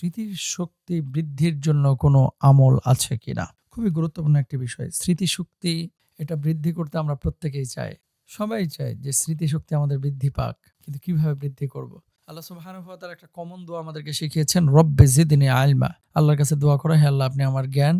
স্মৃতির শক্তি বৃদ্ধির জন্য কোনো আমল আছে কিনা? খুবই গুরুত্বপূর্ণ একটি বিষয়। স্মৃতিশক্তি এটা বৃদ্ধি করতে আমরা প্রত্যেকেই চাই। সবাই চায় যে স্মৃতিশক্তি আমাদের বৃদ্ধি পাক, কিন্তু কীভাবে বৃদ্ধি করব? আল্লাহ তাআলা একটা কমন দোয়া আমাদেরকে শিখিয়েছেন, রব্বে জিদনি আলমা আল্লাহর কাছে দোয়া করা, হে আল্লাহ, আপনি আমার জ্ঞান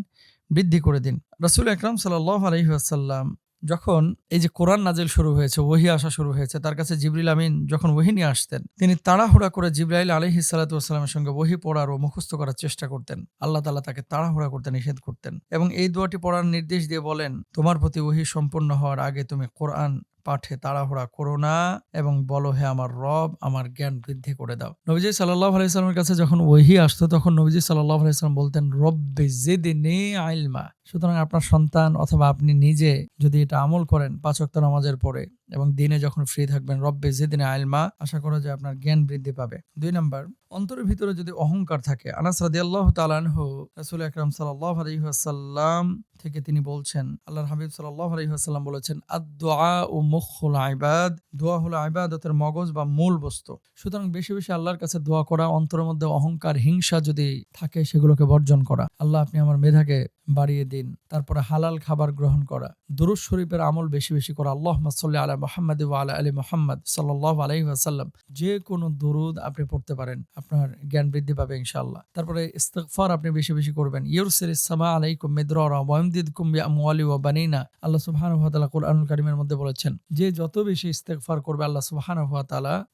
বৃদ্ধি করে দিন। রাসূল আকরাম সাল্লাহ আলাইহি ওয়াসাল্লাম যখন এই যে কোরআন নাজিল শুরু হয়েছে, ওহি আসা শুরু হয়েছে, তার কাছে জিবরিল আমিন যখন ওহি নিয়ে আসতেন, তিনি তাড়াহুড়া করে জিব্রাইল আলহি সাল্লাতামের সঙ্গে ওহি পড়ার ও মুখস্থ করার চেষ্টা করতেন। আল্লাহ তালা তাকে তাড়াহুড়া করতে নিষেধ করতেন এবং এই দোয়াটি পড়ার নির্দেশ দিয়ে বলেন, তোমার প্রতি ওহি সম্পূর্ণ হওয়ার আগে তুমি কোরআন পাঠে তাড়াহুড়া করো না এবং বলো, হে আমার রব, আমার জ্ঞান বৃদ্ধি করে দাও। নবীজি সাল্লাহ আলাইস্লামের কাছে যখন ওহি আসতো, তখন নবীজি সাল্লাহ আলাইস্লাম বলতেন, রব্বে জেদিনে আইলমা। সুতরাং আপনার সন্তান অথবা আপনি নিজে যদি এটা আমল করেন পাঁচ ওয়াক্ত নামাজের পরে এবং দিনে যখন ফ্রি থাকবেন, রব্বে যেদিনে আইলমা, আশা করা যায় আপনার জ্ঞান বৃদ্ধি পাবে। দুই নাম্বার, অন্তরের ভিতরে যদি অহংকার থাকে, আনাস রাদিয়াল্লাহু তাআলাহু রাসূল আকরাম সাল্লাল্লাহু আলাইহি ওয়াসাল্লাম থেকে তিনি বলছেন, আল্লাহর হাবিব সাল্লাল্লাহু আলাইহি ওয়াসাল্লাম বলেছেন আদ-দুআ ও মুখুল ইবাদ দোয়া হলো ইবাদতের মগজ বা মূল বস্তু। সুতরাং বেশি বেশি আল্লাহর কাছে দোয়া করা, অন্তরের মধ্যে অহংকার, হিংসা যদি থাকে, সেগুলোকে বর্জন করা। আল্লাহ আপনি আমার মেধাকে বাড়িয়ে দিন, তারপরে হালাল খাবার গ্রহণ করা দুরুজ শরীফের আমল বেশি বেশি করা আল্লাহ সাল্লি আলা মোহাম্মদ আলা আলী মোহাম্মদ সাল্লাহ আলহি আসাল্লাম যে কোনো দুরুদ আপনি পড়তে পারেন, আপনার জ্ঞান বৃদ্ধি পাবে ইনশাআল্লাহ। তারপরে ইস্তেকফার আপনি বেশি বেশি করবেন ইউরসির ইসামা আলাইকুম মিদ্রা ওয়ামদিদ কুম্বি আমওয়ালি ওয়া বানিনা, আল্লাহ সুবহানাহু ওয়া তাআলা কুরআনুল কারীমের মধ্যে বলেছেন, যে যত বেশি ইস্তেগফার করবে আল্লাহ সুবহানাহু ওয়া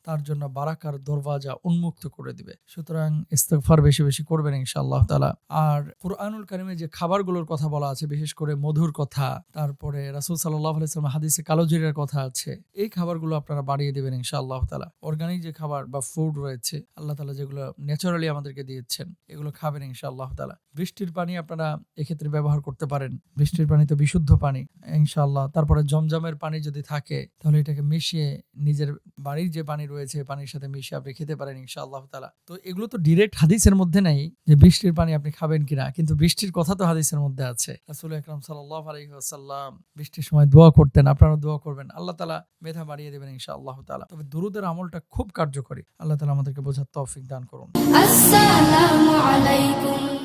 তার জন্য বারাকার দরওয়াজা উন্মুক্ত করে দিবে। সুতরাং ইস্তেগফার বেশি বেশি করবেন ইনশাআল্লাহ তাআলা। আর কুরআনুল কারীমে যে খাবারগুলোর কথা বলা আছে, বিশেষ করে মধুর কথা। তারপরে রাসূল সাল্লাল্লাহু আলাইহি হাদিসে কালো জিরার কথা আছে। এই খাবারগুলো আপনারা বাড়িয়ে দিবেন ইনশাআল্লাহ তাআলা। অর্গানিক যে খাবার বা ফুড রয়েছে, আল্লাহ তালা যেগুলো ন্যাচারালি আমাদেরকে দিয়েছেন, এগুলো খাবেন ইনশাআল্লাহ তাআলা। বৃষ্টির পানি আপনারা এক্ষেত্রে ব্যবহার করতে পারেন। বৃষ্টির পানি তো বিশুদ্ধ পানি, ইনশাআল্লাহ। তারপরে জমজমের পানি যদি থাকে, তাহলে এটাকে মিশিয়ে নিজের বাড়ির যে পানি রয়েছে, পানির সাথে মিশিয়ে আপনি খেতে পারেন ইনশাআল্লাহ তালা তো এগুলো তো ডিরেক্ট হাদিসের মধ্যে নাই যে বৃষ্টির পানি আপনি খাবেন কিনা, কিন্তু বৃষ্টির কথা তো হাদিসের মধ্যে আছে। রাসূল সাল্লাল্লাহু আলাইহি ওয়াসাল্লাম বৃষ্টির সময় দোয়া করতেন আপনারা দোয়া করবেন। আল্লাহ তালা মেধা বাড়িয়ে দেবেন ইনশা আল্লাহ তালা তবে দুরুদের আমলটা খুব কার্যকরী। আল্লাহ তালা আমাদেরকে বোঝার তৌফিক দান করুন।